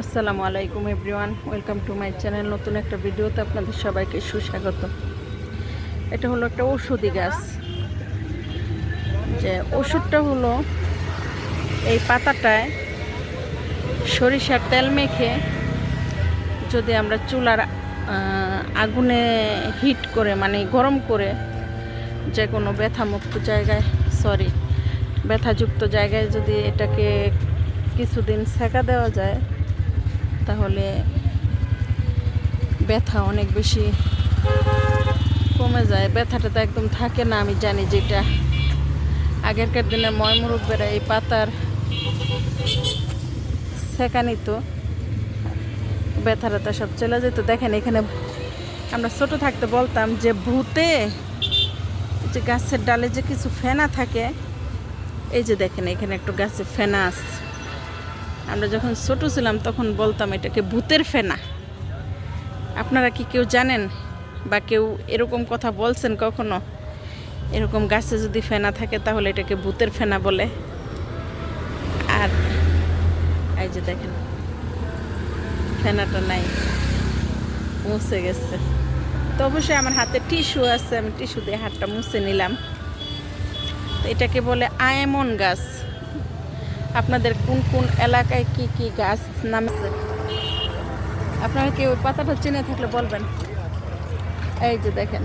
আসসালামু আলাইকুম everyone, welcome to my channel, নতুন একটা ভিডিওতে আপনাদের সবাইকে সুস্বাগত। এটা হলো একটা ওষুধি গাছ। যে ওষুধটা হলো এই পাতাটায় সরিষার তেল মেখে যদি আমরা চুলার আগুনে হিট করে মানে গরম করে যে কোনো ব্যথামুক্ত জায়গায়, সরি, ব্যথাযুক্ত জায়গায় যদি এটাকে কিছুদিন সেকা দেওয়া যায় তাহলে ব্যথা অনেক বেশি কমে যায়। ব্যথাটা তো একদম থাকে না, আমি জানি যেটা। আগেরকার দিনে ময়মুরব্বেরা এই পাতার সেকা নিত ব্যথাটা সব চলে যেত। দেখেন এখানে আমরা ছোট থাকতে বলতাম যে ভূতে যে গাছের ডালে যে কিছু ফেনা থাকে, এই যে দেখেন এখানে একটু গাছে ফেনা আছে। আমরা যখন ছোট ছিলাম, তখন বলতাম, এটাকে ভূতের ফেনা। আপনারা কি কেউ জানেন? বা কেউ এরকম কথা বলছেন কখনো? এরকম গাছে যদি ফেনা থাকে, তাহলে এটাকে ভূতের ফেনা বলে। আর এই যে দেখেন, ফেনাটা নাই, মুছে গেছে। তো অবশ্যই আমার হাতে টিস্যু আছে, আমি টিস্যু দিয়ে হাতটা মুছে নিলাম। তো এটাকে বলে আয়মন গাছ। আপনাদের কোন কোন এলাকায় কি কি গাছ নামছে? আপনারা কেউ পাতাটা চিনে থাকলে বলবেন। এই যে দেখেন।